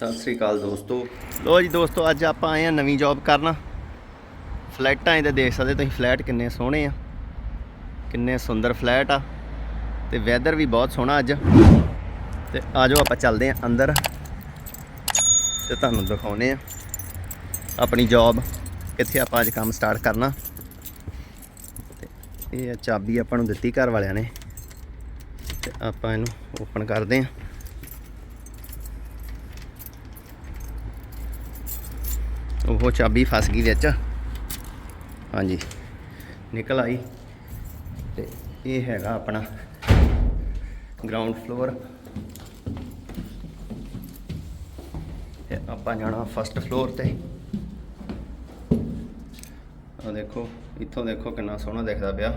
ਸਤਿ ਸ੍ਰੀ ਅਕਾਲ ਦੋਸਤੋ। ਲੋ ਜੀ ਦੋਸਤੋ, ਅੱਜ ਆਪਾਂ ਆਏ ਆ ਨਵੀਂ ਜੌਬ ਕਰਨਾ। ਫਲੈਟਾਂ ਇਹਦੇ ਦੇਖ ਸਕਦੇ ਤੁਸੀਂ, ਫਲੈਟ ਕਿੰਨੇ ਸੋਹਣੇ ਆ। ਕਿੰਨੇ ਸੁੰਦਰ ਫਲੈਟ ਆ। ਤੇ ਵੈਦਰ ਵੀ ਬਹੁਤ ਸੋਹਣਾ ਅੱਜ। ਤੇ ਆਜੋ ਆਪਾਂ ਚੱਲਦੇ ਆ ਅੰਦਰ। ਤੇ ਤੁਹਾਨੂੰ ਦਿਖਾਉਨੇ ਆ ਆਪਣੀ ਜੌਬ ਕਿੱਥੇ ਆਪਾਂ ਅੱਜ ਕੰਮ ਸਟਾਰਟ ਕਰਨਾ। ਤੇ ਇਹ ਚਾਬੀ ਆਪਾਂ ਨੂੰ ਦਿੱਤੀ ਘਰ ਵਾਲਿਆਂ ਨੇ। ਤੇ ਆਪਾਂ ਇਹਨੂੰ ਓਪਨ ਕਰਦੇ ਆ ਉਹ ਚਾਬੀ ਫਸ ਗਈ ਵਿੱਚ। ਹਾਂਜੀ। ਨਿਕਲ ਆਈ। ਤੇ ਇਹ ਹੈਗਾ ਆਪਣਾ ਗਰਾਊਂਡ ਫਲੋਰ ਤੇ ਆਪਾਂ ਜਾਣਾ ਫਸਟ ਫਲੋਰ ਤੇ। ਆ ਦੇਖੋ, ਇੱਥੋਂ ਦੇਖੋ ਕਿੰਨਾ ਸੋਹਣਾ ਦਿਖਦਾ ਪਿਆ।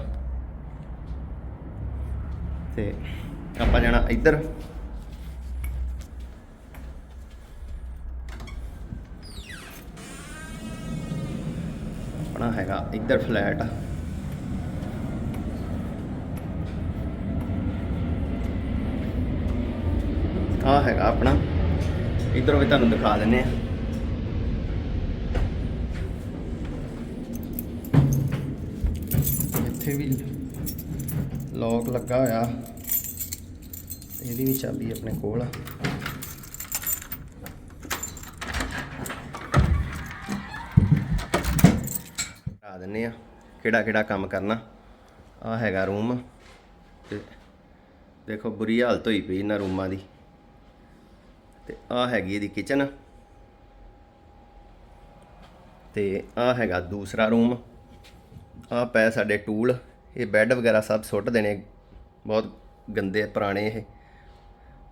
ਤੇ ਆਪਾਂ ਜਾਣਾ ਇੱਧਰ। ਆਪਣਾ ਹੈਗਾ, ਇੱਧਰ ਫਲੈਟ ਆ। ਹੈਗਾ ਆਪਣਾ। ਇੱਧਰੋਂ ਵੀ ਤੁਹਾਨੂੰ ਦਿਖਾ ਦਿੰਨੇ ਆ। ਇੱਥੇ ਵੀ ਲੋਕ ਲੱਗਾ ਹੋਇਆ। ਇਹਦੀ ਵੀ ਚਾਬੀ ਆਪਣੇ ਕੋਲ ਆ। ਦਿੰਨੇ ਆ। ਕਿਹੜਾ ਕਿਹੜਾ ਕੰਮ ਕਰਨਾ। ਆ ਹੈਗਾ ਰੂਮ ਤੇ ਦੇਖੋ ਬੁਰੀ ਹਾਲਤ ਹੋਈ ਪਈ ਇਹਨਾਂ ਰੂਮਾਂ ਦੀ। ਤੇ ਆ ਹੈਗੀ ਇਹਦੀ ਕਿਚਨ ਤੇ ਆ ਹੈਗਾ ਦੂਸਰਾ ਰੂਮ ਆ ਪਏ ਸਾਡੇ ਟੂਲ ਇਹ ਬੈੱਡ ਵਗੈਰਾ ਸਭ ਸੁੱਟ ਦੇਣੇ। ਬਹੁਤ ਗੰਦੇ ਪੁਰਾਣੇ ਇਹ।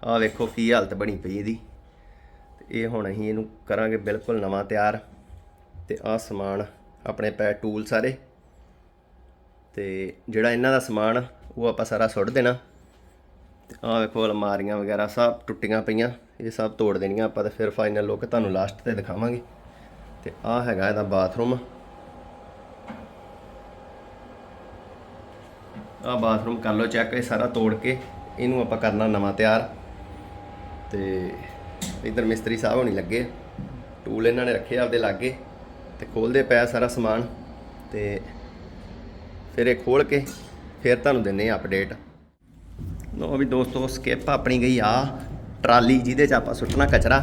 ਆ ਵੇਖੋ ਕੀ ਹਾਲਤ ਬਣੀ ਪਈ ਇਹਦੀ। ਤੇ ਇਹ ਹੁਣ ਅਸੀਂ ਇਹਨੂੰ ਕਰਾਂਗੇ ਬਿਲਕੁਲ ਨਵਾਂ ਤਿਆਰ। ਤੇ ਆ ਸਮਾਨ ਆਪਣੇ ਪੈ ਟੂਲ ਸਾਰੇ। ਤੇ ਜਿਹੜਾ ਇਹਨਾਂ ਦਾ ਸਮਾਨ, ਉਹ ਆਪਾਂ ਸਾਰਾ ਸੁੱਟ ਦੇਣਾ। ਤੇ ਆਹ ਵੇਖੋ ਅਲਮਾਰੀਆਂ ਵਗੈਰਾ ਸਭ ਟੁੱਟੀਆਂ ਪਈਆਂ, ਇਹ ਸਭ ਤੋੜ ਦੇਣੀਆਂ ਆਪਾਂ ਤੇ ਫਿਰ ਫਾਈਨਲ ਲੁੱਕ ਤੁਹਾਨੂੰ ਲਾਸਟ ਤੇ ਦਿਖਾਵਾਂਗੇ। ਤੇ ਆਹ ਹੈਗਾ ਇਹਦਾ ਬਾਥਰੂਮ ਆਹ ਬਾਥਰੂਮ ਕਰ ਲਓ ਚੈੱਕ ਇਹ ਸਾਰਾ ਤੋੜ ਕੇ ਇਹਨੂੰ ਆਪਾਂ ਕਰਨਾ ਨਵਾਂ ਤਿਆਰ। ਤੇ ਇਧਰ ਮਿਸਤਰੀ ਸਾਹਿਬ ਹੋਣੀ ਲੱਗੇ। ਟੂਲ ਇਹਨਾਂ ਨੇ ਰੱਖੇ ਆਪਦੇ ਲਾਗੇ। ਤੇ ਖੋਲਦੇ ਪਿਆ ਸਾਰਾ ਸਮਾਨ ਤੇ ਫਿਰ ਇਹ ਖੋਲ ਕੇ ਫਿਰ ਤੁਹਾਨੂੰ ਦਿੰਨੇ ਆ ਅਪਡੇਟ ਲੋ ਵੀ ਦੋਸਤੋ ਸਕਿਪ ਆਪਣੀ ਗਈ ਆ ਟਰਾਲੀ ਜਿਹਦੇ 'ਚ ਆਪਾਂ ਸੁੱਟਣਾ ਕਚਰਾ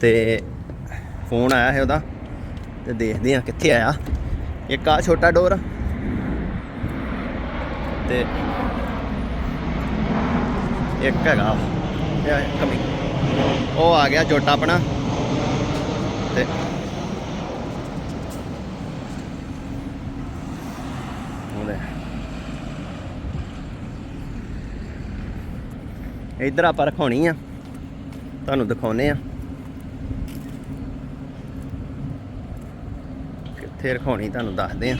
ਤੇ ਫੋਨ ਆਇਆ ਹੈ ਉਹਦਾ ਤੇ ਦੇਖਦੇ ਆ ਕਿੱਥੇ ਆਇਆ। ਇੱਕ ਆ ਛੋਟਾ ਡੋਰ ਤੇ ਇੱਕ ਹੈਗਾ ਇਹ ਕਮੀ ਉਹ ਆ ਗਿਆ ਛੋਟਾ ਆਪਣਾ ਤੇ ਉਹਦੇ ਇੱਧਰ ਆਪਾਂ ਰਖਾਉਣੀ ਆ। ਤੁਹਾਨੂੰ ਦਿਖਾਉਨੇ ਆ। ਕਿੱਥੇ ਰਖਾਉਣੀ ਤੁਹਾਨੂੰ ਦੱਸਦੇ ਆ।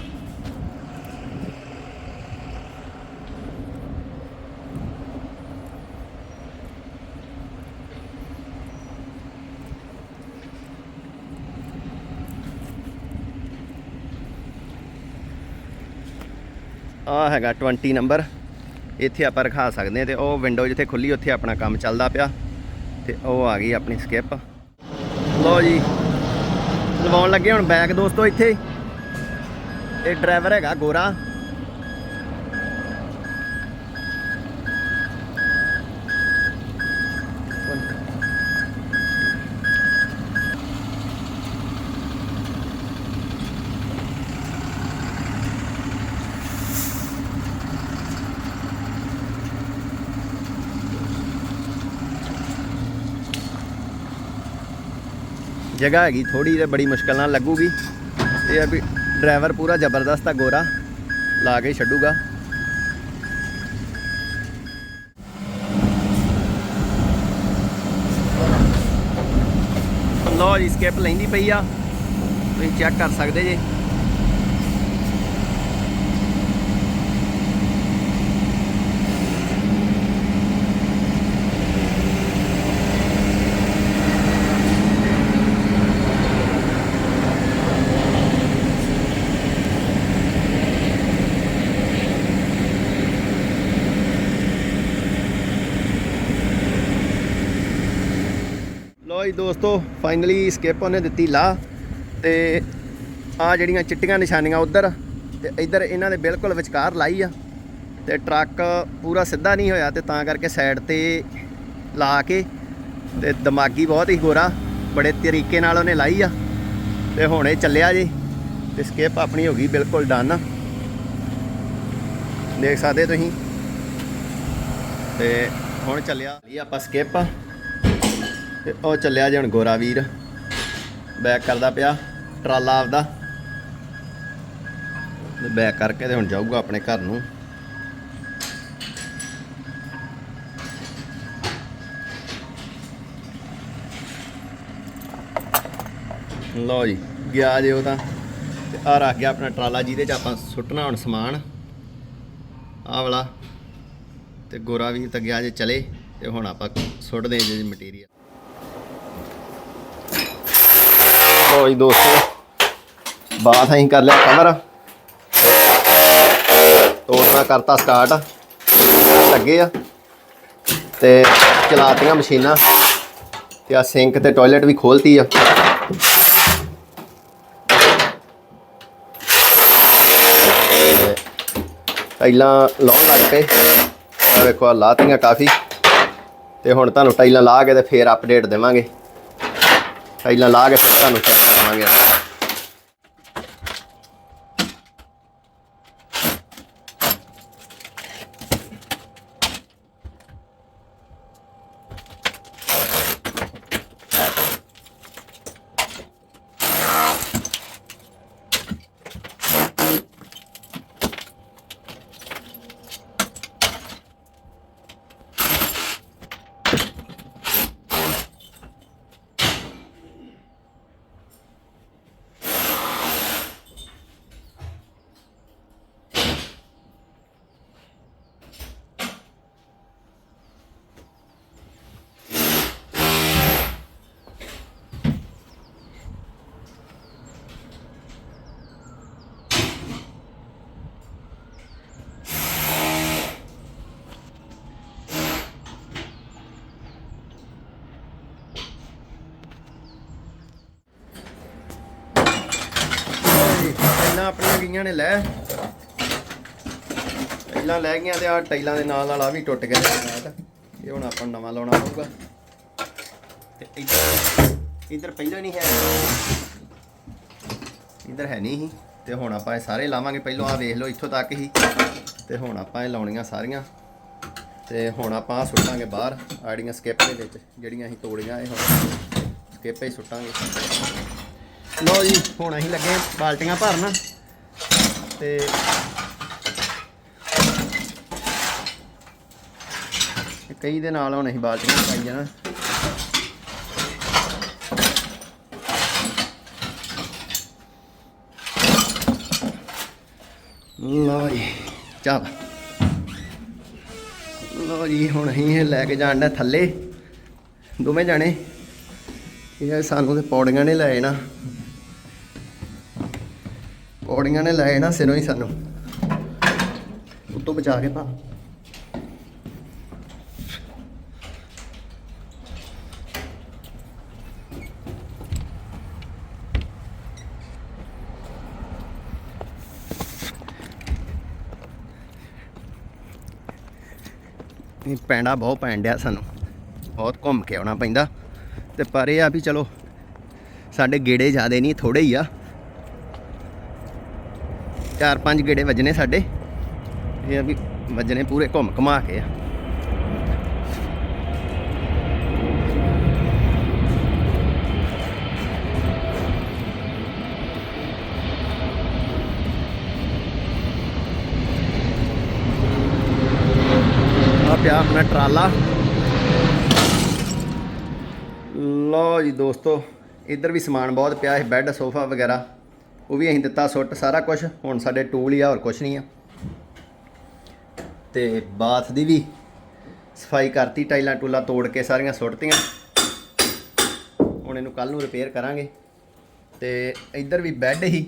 ਆ ਹੈਗਾ 20 ਨੰਬਰ ਇੱਥੇ ਆਪਾਂ ਰਖਾ ਸਕਦੇ ਹਾਂ ਤੇ ਉਹ ਵਿੰਡੋ ਜਿੱਥੇ ਖੁੱਲੀ, ਉੱਥੇ ਆਪਣਾ ਕੰਮ ਚੱਲਦਾ ਪਿਆ। ਤੇ ਉਹ ਆ ਗਈ ਆਪਣੀ ਸਕਿਪ ਲੋ ਜੀ, ਲਵਾਉਣ ਲੱਗੇ ਹੁਣ ਬੈਗ ਦੋਸਤੋ ਇੱਥੇ। ਇਹ ਡਰਾਈਵਰ ਹੈਗਾ ਗੋਰਾ। ਜਗ੍ਹਾ ਹੈਗੀ ਥੋੜੀ ਤੇ ਬੜੀ ਮੁਸ਼ਕਲ ਨਾਲ ਲੱਗੂਗੀ। ਇਹ ਆ ਵੀ ਡਰਾਈਵਰ ਪੂਰਾ ਜ਼ਬਰਦਸਤ ਆ, ਗੋਰਾ। ਲਾ ਕੇ ਛੱਡੂਗਾ। ਲੋ ਜੀ ਸਕਿਪ ਲੈਂਦੀ ਪਈ ਆ। ਤੁਸੀਂ ਚੈੱਕ ਕਰ ਸਕਦੇ ਜੇ। ਜੀ ਦੋਸਤੋ ਫਾਈਨਲੀ ਸਕਿਪ ਉਹਨੇ ਦਿੱਤੀ ਲਾ ਤੇ ਆ ਜਿਹੜੀਆਂ ਚਿੱਟੀਆਂ ਨਿਸ਼ਾਨੀਆਂ ਉਧਰ ਤੇ ਇੱਧਰ ਇਹਨਾਂ ਦੇ ਬਿਲਕੁਲ ਵਿਚਕਾਰ ਲਾਈ ਆ ਤੇ ਟਰੱਕ ਪੂਰਾ ਸਿੱਧਾ ਨਹੀਂ ਹੋਇਆ ਤੇ ਤਾਂ ਕਰਕੇ ਸਾਈਡ ਤੇ ਲਾ ਕੇ ਤੇ ਦਿਮਾਗੀ ਬਹੁਤ ਹੀ ਗੋਰਾ ਬੜੇ ਤਰੀਕੇ ਨਾਲ ਉਹਨੇ ਲਾਈ ਆ ਤੇ ਹੁਣ ਇਹ ਚੱਲਿਆ ਜੀ ਤੇ ਸਕਿਪ ਆਪਣੀ ਹੋ ਗਈ ਬਿਲਕੁਲ ਡਨ ਦੇਖ ਸਕਦੇ ਤੁਸੀਂ ਤੇ ਹੁਣ ਚੱਲਿਆ ਇਹ ਆਪਾਂ ਸਕਿਪ ਤੇ ਉਹ ਚੱਲਿਆ ਜੀ ਹੁਣ ਗੋਰਾ ਵੀਰ। ਬੈਕ ਕਰਦਾ ਪਿਆ, ਟਰਾਲਾ ਆਪਦਾ। ਤੇ ਬੈਕ ਕਰਕੇ ਤੇ ਹੁਣ ਜਾਊਗਾ ਆਪਣੇ ਘਰ ਨੂੰ। ਲਓ ਜੀ, ਗਿਆ ਜੇ ਉਹ ਤਾਂ। ਤੇ ਆ ਰੱਖ ਗਿਆ ਆਪਣਾ ਟਰਾਲਾ, ਜਿਹਦੇ ਚ ਆਪਾਂ ਸੁੱਟਣਾ ਹੁਣ ਸਮਾਨ। ਆਹ ਵਾਲਾ। ਤੇ ਗੋਰਾ ਵੀਰ ਤਾਂ ਗਿਆ ਜੇ ਚਲੇ, ਤੇ ਹੁਣ ਆਪਾਂ ਸੁੱਟਦੇ ਜੇ ਜੀ ਮਟੀਰੀਅਲ ਲਓ ਜੀ ਦੋਸਤੋ। ਬਾਤ ਅਸੀਂ ਕਰ ਲਿਆ ਕਵਰ ਤੋੜਨਾ ਕਰਤਾ ਸਟਾਰਟ ਲੱਗੇ ਆ। ਤੇ ਚਲਾਤੀਆਂ ਮਸ਼ੀਨਾਂ। ਤੇ ਆ ਸਿੰਕ ਤੇ ਟਾਇਲਟ ਵੀ ਖੋਲਤੀ ਆ। ਟਾਈਲਾਂ ਲਾਉਣ ਲੱਗ ਪਏ। ਆ ਵੇਖੋ ਆ ਲਾਤੀਆਂ ਕਾਫੀ। ਤੇ ਹੁਣ ਤੁਹਾਨੂੰ ਟਾਈਲਾਂ ਲਾ ਕੇ ਤੇ ਫੇਰ ਅਪਡੇਟ ਦੇਵਾਂਗੇ। ਟਾਈਲਾਂ ਲਾ ਕੇ ਫਿਰ ਤੁਹਾਨੂੰ ਚੈੱਕ ਕਰਾਵਾਂਗੇ ਨੇ ਲੈ। ਟਾਈਲਾਂ ਲੈ ਗਈਆਂ ਤੇ ਆ ਟਾਈਲਾਂ ਦੇ ਨਾਲ ਨਾਲ ਆ ਵੀ ਟੁੱਟ ਗਿਆ ਇਹ ਹੁਣ ਆਪਾਂ ਨਵਾਂ ਲਾਉਣਾ ਪਊਗਾ। ਤੇ ਇੱਧਰ ਇੱਧਰ ਪਹਿਲਾਂ ਨਹੀਂ ਹੈ। ਇੱਧਰ ਹੈ ਨਹੀਂ ਸੀ। ਤੇ ਹੁਣ ਆਪਾਂ ਇਹ ਸਾਰੇ ਲਾਵਾਂਗੇ। ਪਹਿਲਾਂ ਆ ਵੇਖ ਲਓ ਇੱਥੋਂ ਤੱਕ ਹੀ। ਤੇ ਹੁਣ ਆਪਾਂ ਇਹ ਲਾਉਣੀਆਂ ਸਾਰੀਆਂ। ਤੇ ਹੁਣ ਆਪਾਂ ਆਹ ਸੁੱਟਾਂਗੇ ਬਾਹਰ, ਆੜੀਆਂ ਸਕਿਪ ਦੇ ਵਿੱਚ, ਜਿਹੜੀਆਂ ਅਸੀਂ ਤੋੜੀਆਂ ਇਹ ਹੁਣ। ਸਕਿਪ ਹੀ ਸੁੱਟਾਂਗੇ। ਲਓ ਜੀ, ਹੁਣ ਅਸੀਂ ਲੱਗੇ ਬਾਲਟੀਆਂ ਭਰਨ। ਤੇ ਕਈ ਦੇ ਨਾਲ ਹੁਣ ਅਸੀਂ ਬਾਲਟੀਆਂ ਪਾਈ ਜਾਣਾ ਲੋ ਜੀ, ਚੱਲ। ਲੋ ਜੀ, ਹੁਣ ਅਸੀਂ ਇਹ ਲੈ ਕੇ ਜਾਣਾ ਥੱਲੇ। ਦੋਵੇਂ ਜਾਣੇ। ਇਹ ਸਾਨੂੰ ਤੇ ਪੌੜੀਆਂ ਨੇ ਲੈ ਜਾਣਾ। ਪੌੜੀਆਂ ਨੇ ਲਾਏ ਨਾ ਸਿਰੋਂ ਹੀ ਸਾਨੂੰ। ਉੱਤੋਂ ਬਚਾ ਕੇ ਪਾ। ਇਹ ਪੈਂਡਾ ਬਹੁਤ ਪੈਣ ਡਿਆ ਸਾਨੂੰ। ਬਹੁਤ ਘੁੰਮ ਕੇ ਆਉਣਾ ਪੈਂਦਾ। ਤੇ ਪਰ ਇਹ ਆ ਵੀ ਚਲੋ, ਸਾਡੇ ਗੇੜੇ ਜ਼ਿਆਦੇ ਨਹੀਂ ਥੋੜੇ ਹੀ ਆ। ਚਾਰ ਪੰਜ ਗੇੜੇ ਵੱਜਣੇ ਸਾਡੇ। ਇਹ ਆ ਵੀ ਵੱਜਣੇ ਪੂਰੇ ਘੁੰਮ ਘਮਾ ਕੇ ਆ। ਆ ਪਿਆ ਆਪਣਾ ਟਰਾਲਾ। ਲਓ ਜੀ ਦੋਸਤੋ, ਇੱਧਰ ਵੀ ਸਮਾਨ ਬਹੁਤ ਪਿਆ ਹੈ ਬੈੱਡ, ਸੋਫਾ ਵਗੈਰਾ। ਉਹ ਵੀ ਅਸੀਂ ਦਿੱਤਾ ਸੁੱਟ ਸਾਰਾ ਕੁਝ ਹੁਣ ਸਾਡੇ ਟੂਲ ਹੀ ਆ, ਹੋਰ ਕੁਝ ਨਹੀਂ ਆ। ਤੇ ਬਾਥ ਦੀ ਵੀ ਸਫ਼ਾਈ ਕਰਤੀ, ਟਾਈਲਾਂ ਟੂਲਾਂ ਤੋੜ ਕੇ ਸਾਰੀਆਂ ਸੁੱਟਤੀਆਂ। ਹੁਣ ਇਹਨੂੰ ਕੱਲ ਨੂੰ ਰਿਪੇਅਰ ਕਰਾਂਗੇ। ਤੇ ਇੱਧਰ ਵੀ ਬੈੱਡ ਹੀ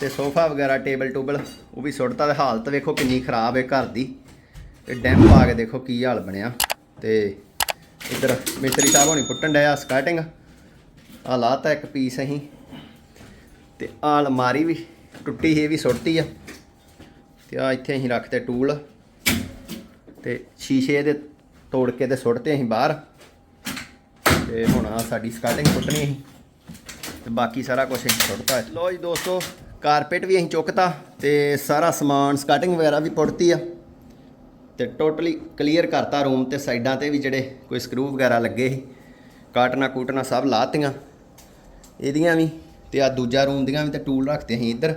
ਤੇ ਸੋਫਾ ਵਗੈਰਾ ਟੇਬਲ ਟੂਬਲ ਉਹ ਵੀ ਸੁੱਟਤਾ ਤੇ ਹਾਲਤ ਵੇਖੋ ਕਿੰਨੀ ਖਰਾਬ ਹੈ ਘਰ ਦੀ। ਤੇ ਡੈਮ ਪਾ ਕੇ ਦੇਖੋ ਕੀ ਹਾਲ ਬਣਿਆ। ਤੇ ਇੱਧਰ ਮਿਸਤਰੀ ਸਾਹਿਬ ਹੋਣੀ ਪੁੱਟਣ ਡਿਆ ਸਕਰਟਿੰਗ ਆ ਲਾਤਾ ਇੱਕ ਪੀਸ ਅਸੀਂ। ਤੇ ਆ ਅਲਮਾਰੀ ਵੀ ਟੁੱਟੀ ਸੀ, ਇਹ ਵੀ ਸੁੱਟਤੀ ਆ। ਤੇ ਆ ਇੱਥੇ ਅਸੀਂ ਰੱਖਤੇ ਟੂਲ ਤੇ ਸ਼ੀਸ਼ੇ ਦੇ ਤੋੜ ਕੇ ਤੇ ਸੁੱਟਤੇ ਅਸੀਂ ਬਾਹਰ। ਤੇ ਹੁਣ ਆ ਸਾਡੀ ਸਕਰਟਿੰਗ ਪੁੱਟਣੀ ਅਸੀਂ ਤੇ ਬਾਕੀ ਸਾਰਾ ਕੁਝ ਅਸੀਂ ਸੁੱਟਤਾ। ਲੋ ਜੀ ਦੋਸਤੋ ਕਾਰਪੇਟ ਵੀ ਅਸੀਂ ਚੁੱਕਤਾ ਤੇ ਸਾਰਾ ਸਮਾਨ ਸਕਰਟਿੰਗ ਵਗੈਰਾ ਵੀ ਪੁੱਟਤੀ ਆ। ਤੇ ਟੋਟਲੀ ਕਲੀਅਰ ਕਰਤਾ ਰੂਮ ਤੇ, ਸਾਈਡਾਂ ਤੇ ਵੀ ਜਿਹੜੇ ਕੋਈ ਸਕਰੂ ਵਗੈਰਾ ਲੱਗੇ ਸੀ। ਕਾਟਨਾ ਕੂਟਨਾ ਸਭ ਲਾਤੀਆਂ। ਇਹਦੀਆਂ ਵੀ ਤੇ ਆ ਦੂਜਾ ਰੂਮ ਦੀਆਂ ਵੀ ਤੇ ਟੂਲ ਰੱਖਤੇ ਅਸੀਂ ਇੱਧਰ,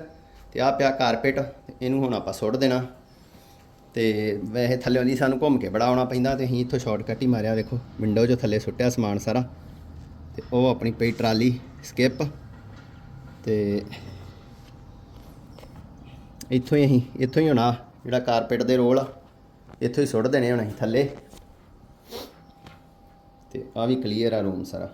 ਤੇ ਆ ਪਿਆ ਕਾਰਪੇਟ ਇਹਨੂੰ ਹੁਣ ਆਪਾਂ ਸੁੱਟ ਦੇਣਾ। ਤੇ ਵੈਸੇ ਥੱਲੇ ਦੀ ਸਾਨੂੰ ਘੁੰਮ ਕੇ ਬੜਾ ਆਉਣਾ ਪੈਂਦਾ ਤੇ ਅਸੀਂ ਇੱਥੋਂ ਸ਼ਾਰਟਕਟ ਹੀ ਮਾਰਿਆ ਵੇਖੋ ਵਿੰਡੋ 'ਚੋਂ ਥੱਲੇ ਸੁੱਟਿਆ ਸਮਾਨ ਸਾਰਾ। ਤੇ ਉਹ ਆਪਣੀ ਪਈ ਟਰਾਲੀ ਸਕਿਪ ਤੇ ਇੱਥੋਂ ਹੀ ਅਸੀਂ, ਇੱਥੋਂ ਹੀ ਹੋਣਾ, ਜਿਹੜਾ ਕਾਰਪੇਟ ਦੇ ਰੋਲ ਆ, ਇੱਥੋਂ ਹੀ ਸੁੱਟ ਦੇਣੇ ਹੁਣ ਅਸੀਂ ਥੱਲੇ। ਤੇ ਆ ਵੀ ਕਲੀਅਰ ਆ ਰੂਮ ਸਾਰਾ।